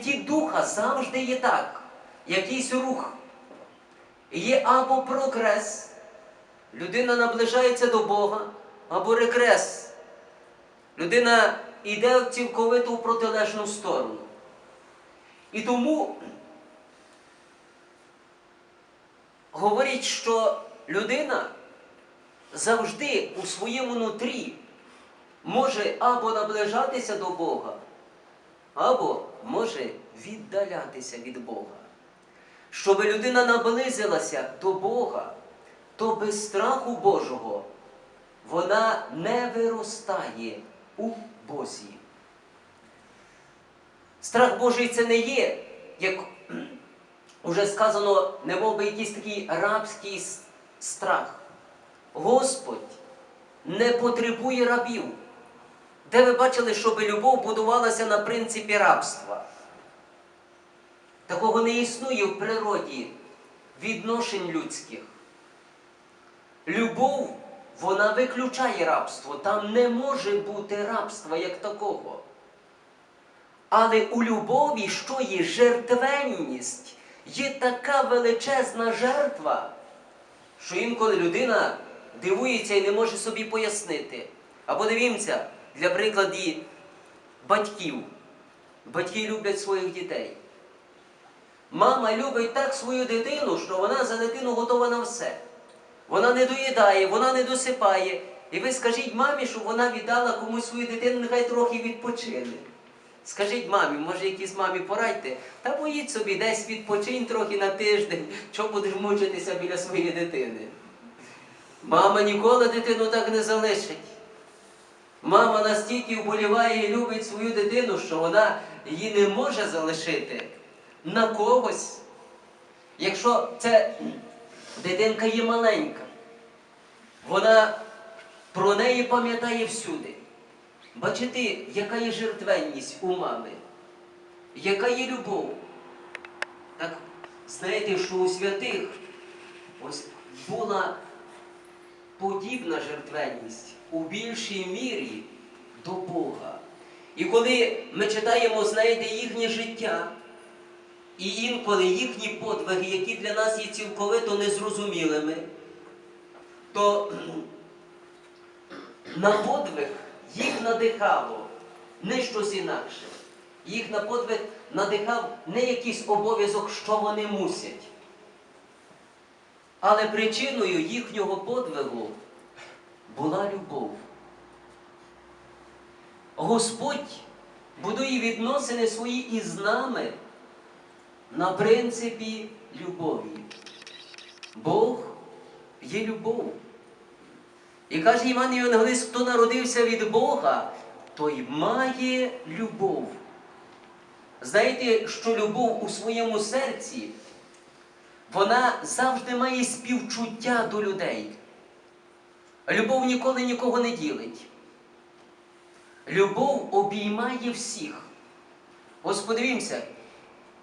житті духа завжди є так, якийсь рух. Є або прогрес, людина наближається до Бога, або регрес. Людина йде цілковито в протилежну сторону. І тому говорить, що людина завжди у своєму нутрі може або наближатися до Бога, або може віддалятися від Бога. Щоб людина наблизилася до Бога, то без страху Божого вона не виростає у Бозі. Страх Божий це не є, як уже сказано, немов би якийсь такий рабський страх. Господь не потребує рабів. Де ви бачили, щоб любов будувалася на принципі рабства? Такого не існує в природі відношень людських. Любов, вона виключає рабство. Там не може бути рабства як такого. Але у любові, що є жертвенність, є така величезна жертва, що інколи людина дивується і не може собі пояснити. Або дивімося, для прикладу, батьків. Батьки люблять своїх дітей. Мама любить так свою дитину, що вона за дитину готова на все. Вона не доїдає, вона не досипає. І ви скажіть мамі, щоб вона віддала комусь свою дитину, нехай трохи відпочине. Скажіть мамі, може якісь мамі порадьте, та поїдь собі десь відпочинь трохи на тиждень, що будеш мучитися біля своєї дитини. Мама ніколи дитину так не залишить. Мама настільки вболіває і любить свою дитину, що вона її не може залишити на когось. Якщо це дитинка є маленька, вона про неї пам'ятає всюди. Бачите, яка є жертвенність у мами, яка є любов. Так знаєте, що у святих ось була подібна жертвенність у більшій мірі до Бога. І коли ми читаємо, знаєте, їхнє життя, і інколи їхні подвиги, які для нас є цілковито незрозумілими, то на подвиг їх надихало не щось інакше. Їх на подвиг надихав не якийсь обов'язок, що вони мусять. Але причиною їхнього подвигу була любов. Господь будує відносини свої із нами на принципі любові. Бог є любов. І каже Іван Євангелист, хто народився від Бога, той має любов. Знаєте, що любов у своєму серці, вона завжди має співчуття до людей. Любов ніколи нікого не ділить. Любов обіймає всіх. Ось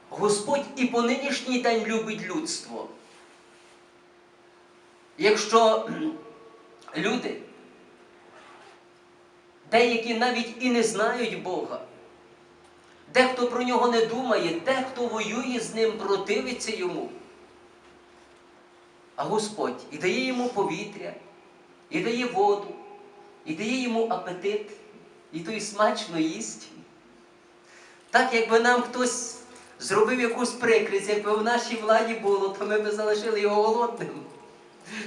Господь і по нинішній день любить людство. Якщо люди, деякі навіть і не знають Бога, дехто про нього не думає, дехто воює з ним, противиться йому. А Господь і дає йому повітря, і дає воду, і дає йому апетит, і той смачно їсть. Так, якби нам хтось зробив якусь прикрість, якби в нашій владі було, то ми б залишили його голодним,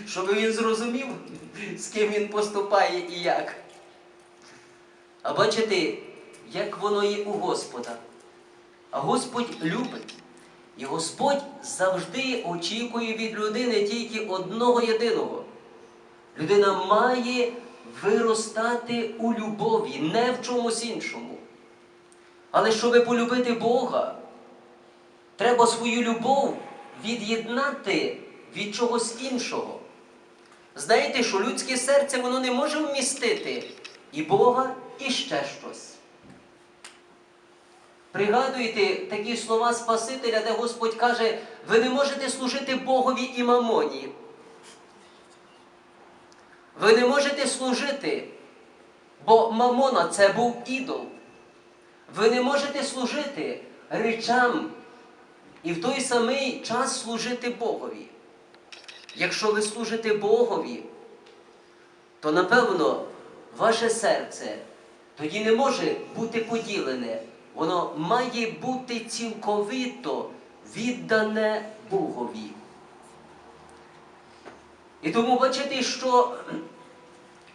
щоб він зрозумів, з ким він поступає і як. А бачите, як воно є у Господа. А Господь любить. І Господь завжди очікує від людини тільки одного єдиного. Людина має виростати у любові, не в чомусь іншому. Але щоб полюбити Бога, треба свою любов від'єднати від чогось іншого. Знаєте, що людське серце воно не може вмістити і Бога, і ще щось. Пригадуєте такі слова Спасителя, де Господь каже, ви не можете служити Богові і мамоні. Ви не можете служити, бо мамона це був ідол. Ви не можете служити, речам і в той самий час служити Богові. Якщо ви служите Богові, то напевно ваше серце тоді не може бути поділене. Воно має бути цілковито віддане Богові. І тому бачите, що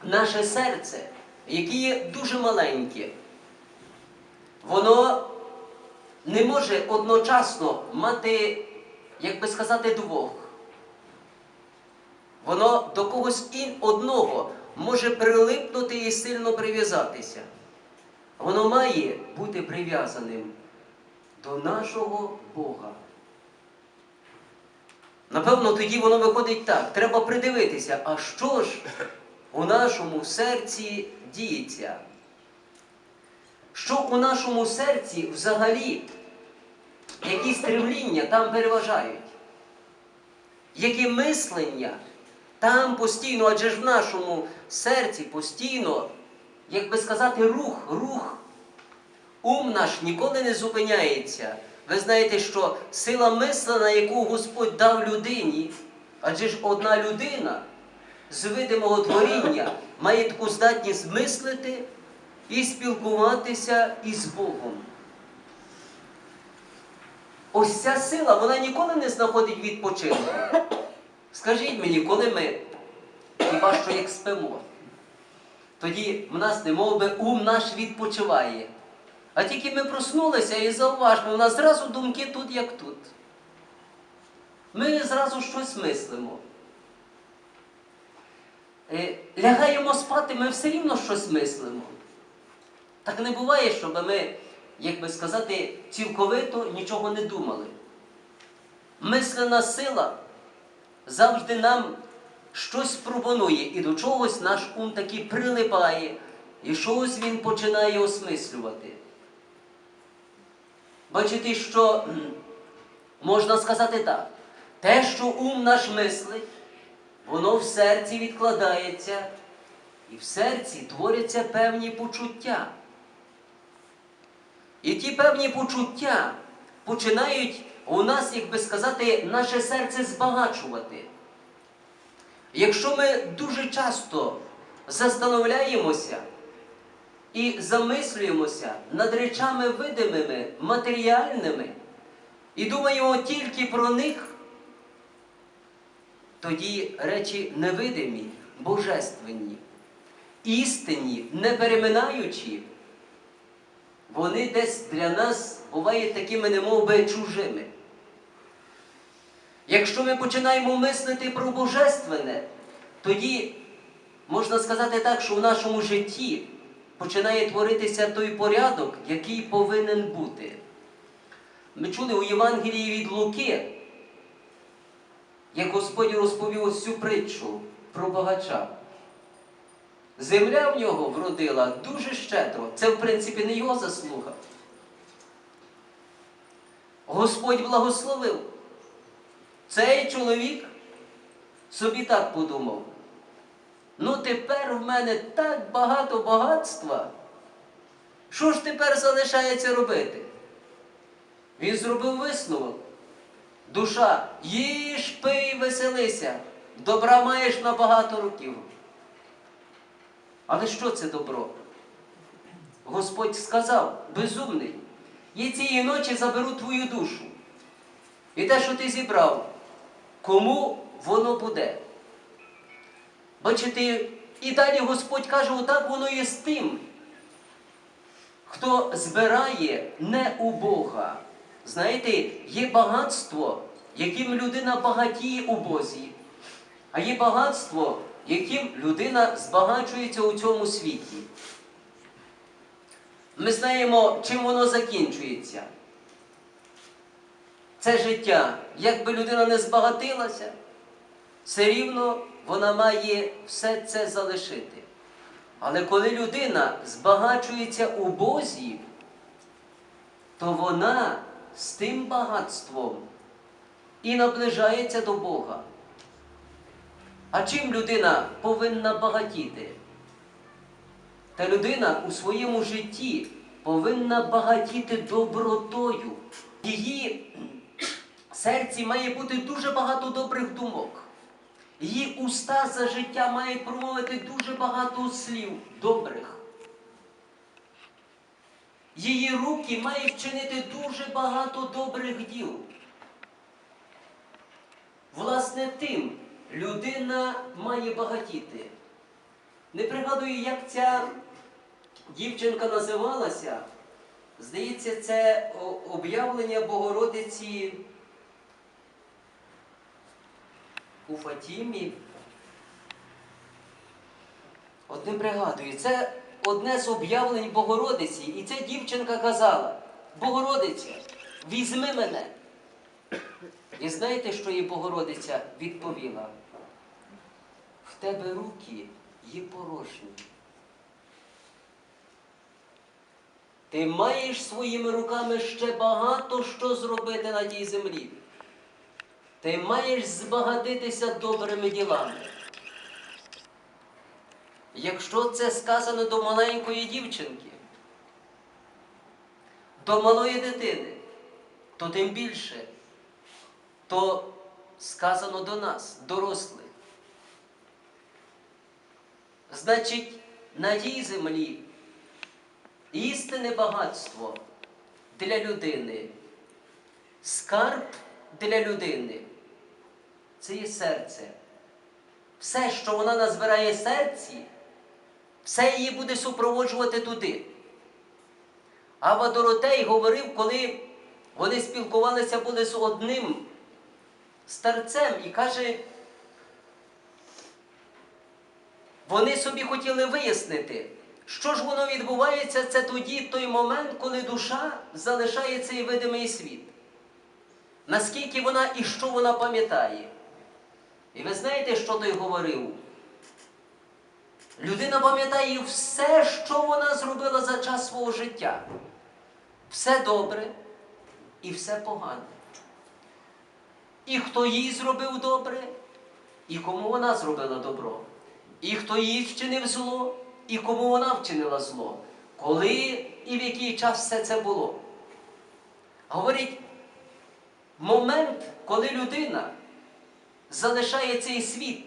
наше серце, яке є дуже маленьке, воно не може одночасно мати, як би сказати, двох. Воно до когось одного може прилипнути і сильно прив'язатися. Воно має бути прив'язаним до нашого Бога. Напевно, тоді воно виходить так. Треба придивитися, а що ж у нашому серці діється? Що у нашому серці взагалі, які стремління там переважають? Які мислення там постійно, адже ж в нашому серці постійно, як би сказати, рух, рух. Ум наш ніколи не зупиняється. Ви знаєте, що сила мислена, яку Господь дав людині, адже ж одна людина з видимого творіння має таку здатність мислити і спілкуватися із Богом. Ось ця сила, вона ніколи не знаходить відпочинку. Скажіть мені, коли ми хіба що як спимо, тоді в нас немов би ум наш відпочиває. А тільки ми проснулися і зауважмо, у нас зразу думки тут, як тут. Ми зразу щось мислимо. Е, Лягаємо спати, ми все рівно щось мислимо. Так не буває, щоб ми, як би сказати, цілковито нічого не думали. Мислена сила завжди нам щось пропонує, і до чогось наш ум таки прилипає, і щось він починає осмислювати. Бачите, що можна сказати так, те, що ум наш мислить, воно в серці відкладається, і в серці творяться певні почуття. І ті певні почуття починають у нас, як би сказати, наше серце збагачувати. Якщо ми дуже часто застановляємося і замислюємося над речами видимими, матеріальними, і думаємо тільки про них, тоді речі невидимі, божественні, істинні, не переминаючі, вони десь для нас бувають такими немов би чужими. Якщо ми починаємо мислити про божественне, тоді можна сказати так, що в нашому житті починає творитися той порядок, який повинен бути. Ми чули у Євангелії від Луки, як Господь розповів ось цю притчу про багача. Земля в нього вродила дуже щедро. Це, в принципі, не його заслуга. Господь благословив. Цей чоловік собі так подумав. Ну тепер в мене так багато багатства. Що ж тепер залишається робити? Він зробив висновок. Душа, їж, пий, веселися, добра маєш на багато років. Але що це добро? Господь сказав, безумний, я цієї ночі заберу твою душу. І те, що ти зібрав, кому воно буде? Бачите, і далі Господь каже, отак воно є з тим, хто збирає не у Бога. Знаєте, є багатство, яким людина багатіє у Бозі, а є багатство, яким людина збагачується у цьому світі. Ми знаємо, чим воно закінчується. Це життя, якби людина не збагатилася, все рівно вона має все це залишити. Але коли людина збагачується у Бозі, то вона з тим багатством і наближається до Бога. А чим людина повинна багатіти? Та людина у своєму житті повинна багатіти добротою. В її серці має бути дуже багато добрих думок. Її уста за життя має промовити дуже багато слів добрих. Її руки мають вчинити дуже багато добрих діл. Власне, тим людина має багатіти. Не пригадую, як ця дівчинка називалася. Здається, це об'явлення Богородиці у Фатімі. Не пригадую, це одне з об'явлень Богородиці. І ця дівчинка казала: Богородиця, візьми мене. І знаєте, що їй Богородиця відповіла? В тебе руки є порожні. Ти маєш своїми руками ще багато що зробити на тій землі. Ти маєш збагатитися добрими ділами. Якщо це сказано до маленької дівчинки, до малої дитини, то тим більше, то сказано до нас, дорослих. Значить, на тій землі істинне багатство для людини, скарб для людини це є серце. Все, що вона назбирає серці, все її буде супроводжувати туди. Ава Доротей говорив, коли вони спілкувалися були з одним старцем і каже, вони собі хотіли вияснити, що ж воно відбувається це тоді, той момент, коли душа залишає цей видимий світ. Наскільки вона і що вона пам'ятає. І ви знаєте, що той говорив? Людина пам'ятає все, що вона зробила за час свого життя. Все добре і все погане. І хто їй зробив добре, і кому вона зробила добро. І хто їй вчинив зло, і кому вона вчинила зло. Коли і в який час все це було. Говорить, момент, коли людина залишає цей світ,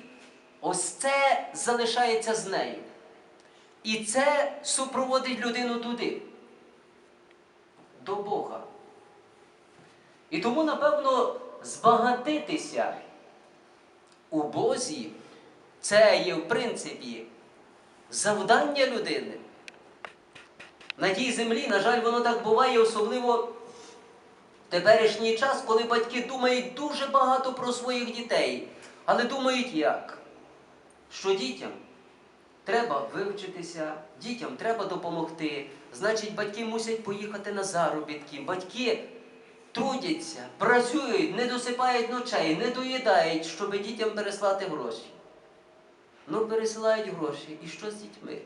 ось це залишається з нею. І це супроводить людину туди, до Бога. І тому, напевно, збагатитися у Бозі це є, в принципі, завдання людини. На тій землі, на жаль, воно так буває, особливо теперішній час, коли батьки думають дуже багато про своїх дітей, але думають як? Що дітям треба вивчитися, дітям треба допомогти. Значить, батьки мусять поїхати на заробітки. Батьки трудяться, працюють, не досипають ночей, не доїдають, щоб дітям переслати гроші. Ну, пересилають гроші. І що з дітьми?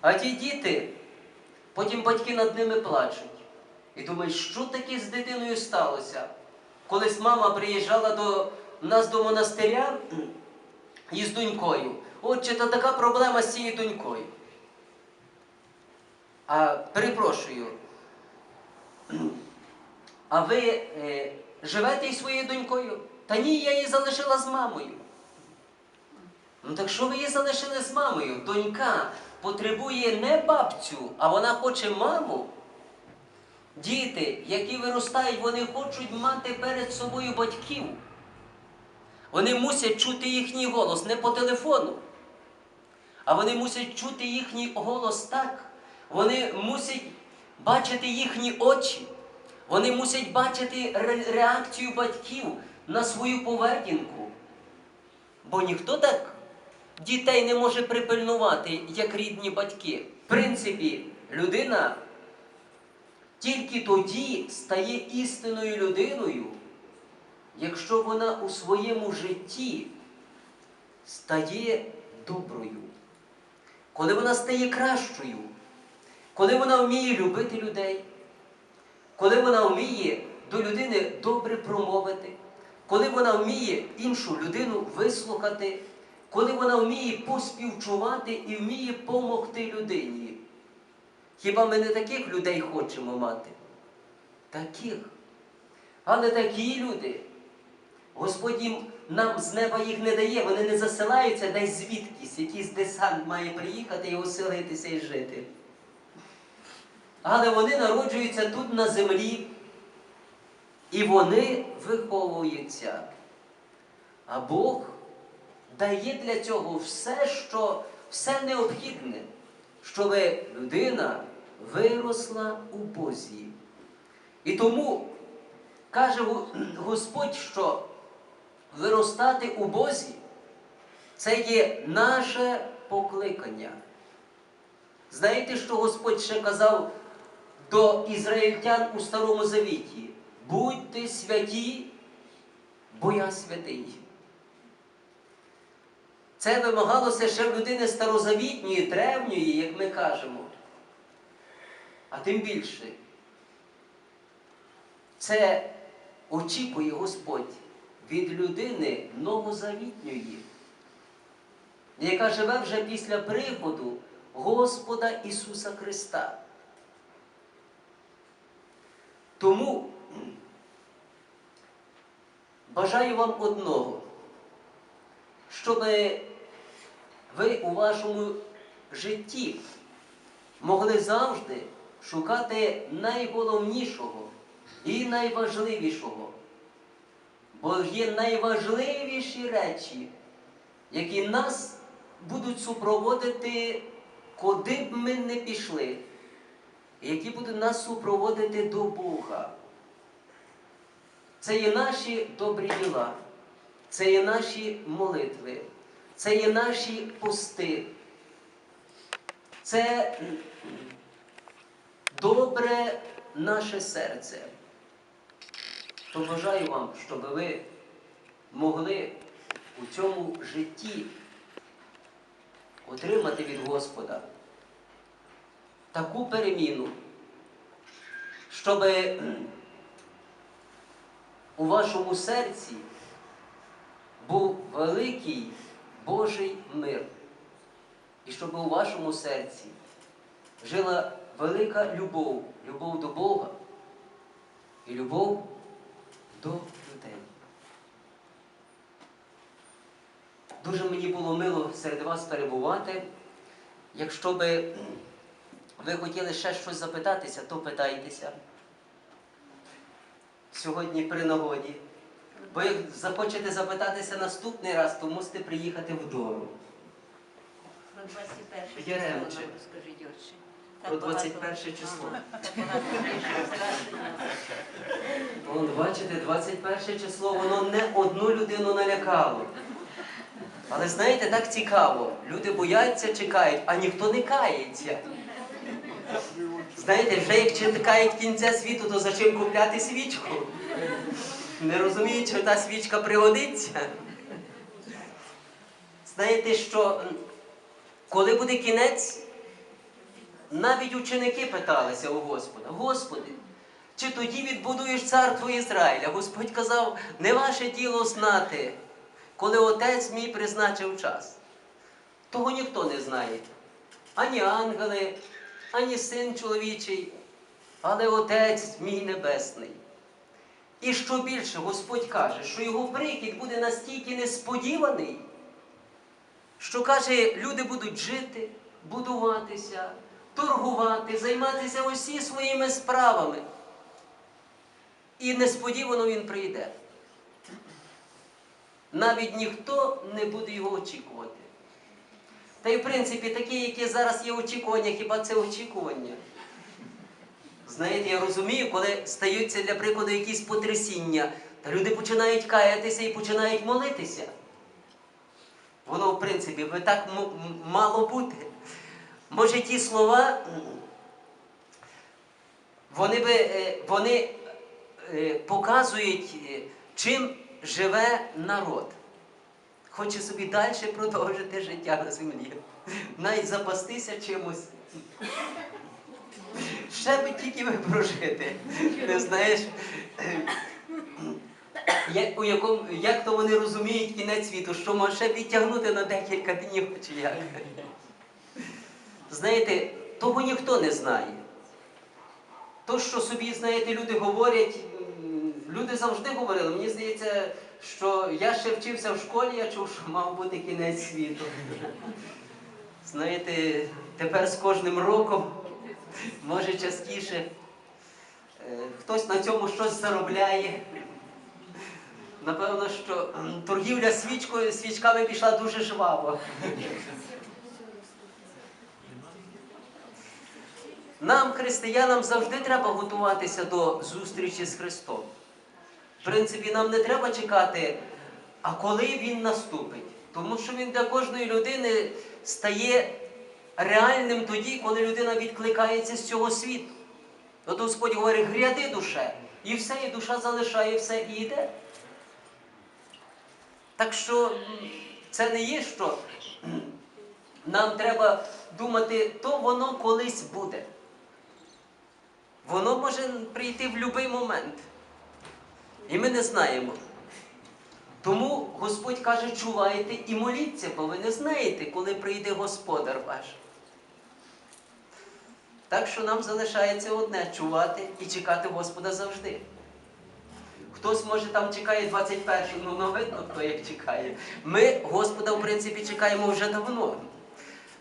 А ті діти, потім батьки над ними плачуть. І думають, що таке з дитиною сталося? Колись мама приїжджала до нас до монастиря із донькою. Отче, та така проблема з цією донькою. А перепрошую, а ви е, живете із своєю донькою? Та ні, я її залишила з мамою. Ну так що ви її залишили з мамою? Донька потребує не бабцю, а вона хоче маму. Діти, які виростають, вони хочуть мати перед собою батьків. Вони мусять чути їхній голос не по телефону, а вони мусять чути їхній голос так. Вони мусять бачити їхні очі. Вони мусять бачити ре- реакцію батьків на свою поведінку. Бо ніхто так дітей не може припильнувати, як рідні батьки. В принципі, людина тільки тоді стає істинною людиною, якщо вона у своєму житті стає доброю, коли вона стає кращою, коли вона вміє любити людей, коли вона вміє до людини добре промовити, коли вона вміє іншу людину вислухати, коли вона вміє поспівчувати і вміє помогти людині. Хіба ми не таких людей хочемо мати? Таких. Але такі люди, Господь їм нам з неба їх не дає, вони не засилаються десь звідкись, якийсь десант має приїхати і оселитися і жити. Але вони народжуються тут на землі, і вони виховуються. А Бог дає для цього все, що все необхідне, щоб людина виросла у Бозі. І тому каже Господь, що виростати у Бозі це є наше покликання. Знаєте, що Господь ще казав до ізраїльтян у Старому Завіті? Будьте святі, бо я святий. Це вимагалося ще в людини старозавітньої, древньої, як ми кажемо. А тим більше, це очікує Господь від людини новозавітньої, яка живе вже після приходу Господа Ісуса Христа. Тому бажаю вам одного, щоб ви у вашому житті могли завжди шукати найголовнішого і найважливішого. Бо є найважливіші речі, які нас будуть супроводити, куди б ми не пішли, які будуть нас супроводити до Бога. Це є наші добрі діла, це є наші молитви, це є наші пости. Це добре наше серце. То бажаю вам, щоб ви могли у цьому житті отримати від Господа таку переміну, щоб у вашому серці був великий Божий мир. І щоб у вашому серці жила велика любов, любов до Бога і любов до людей. Дуже мені було мило серед вас перебувати. Якщо би ви хотіли ще щось запитатися, то питайтеся. Сьогодні при нагоді. Бо як захочете запитатися наступний раз, то мусите приїхати вдору. Про 21 Яремче. число нам розкажіть, отче. Про 21 число. Вон, бачите, 21 число, воно не одну людину налякало. Але знаєте, так цікаво. Люди бояться, чекають, а ніхто не кається. Знаєте, вже як чекають кінця світу, то за чим купляти свічку? Не розуміють, що та свічка пригодиться. Знаєте, що коли буде кінець, навіть ученики питалися у Господа, Господи, чи тоді відбудуєш царство Ізраїля? Господь казав, не ваше діло знати, коли отець мій призначив час. Того ніхто не знає. Ані ангели, ані син чоловічий, але Отець мій небесний. І що більше, Господь каже, що його прихід буде настільки несподіваний, що каже, люди будуть жити, будуватися, торгувати, займатися усі своїми справами. І несподівано він прийде. Навіть ніхто не буде його очікувати. Та й в принципі такі, які зараз є очікування, хіба це очікування? Знаєте, я розумію, коли стаються для прикладу якісь потрясіння, та люди починають каятися і починають молитися. Воно, в принципі, би так мало бути. Може, ті слова, вони, би, е, вони е, показують, е, чим живе народ. Хоче собі далі продовжити життя на землі. Навіть запастися чимось. Ще би тільки би прожити. Не знаєш, як, у якому, як то вони розуміють кінець світу, що може підтягнути на декілька днів чи як. Знаєте, того ніхто не знає. То, що собі, знаєте, люди говорять, люди завжди говорили. Мені здається, що я ще вчився в школі, я чув, що мав бути кінець світу. Знаєте, тепер з кожним роком, може частіше, е, хтось на цьому щось заробляє. Напевно, що торгівля свічкою, свічками пішла дуже жваво. Нам, християнам, завжди треба готуватися до зустрічі з Христом. В принципі, нам не треба чекати, а коли Він наступить. Тому що він для кожної людини стає реальним тоді, коли людина відкликається з цього світу. От Господь говорить, гряди душе, і все, і душа залишає все і йде. Так що це не є, що нам треба думати, то воно колись буде. Воно може прийти в будь-який момент. І ми не знаємо. Тому Господь каже, чувайте і моліться, бо ви не знаєте, коли прийде Господар ваш. Так що нам залишається одне чувати і чекати Господа завжди. Хтось, може, там чекає 21 ну, ну видно, хто як чекає. Ми Господа, в принципі, чекаємо вже давно.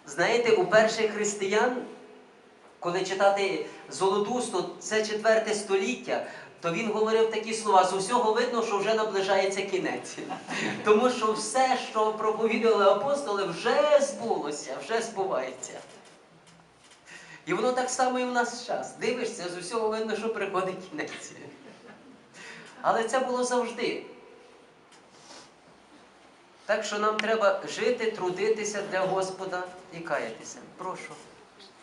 Знаєте, у перших християн, коли читати Золотусту, це 4 століття, то він говорив такі слова: з усього видно, що вже наближається кінець. Тому що все, що проповідали апостоли, вже збулося, вже збувається. І воно так само і в нас час. Дивишся, з усього видно, що приходить кінець. Але це було завжди. Так що нам треба жити, трудитися для Господа і каятися. Прошу.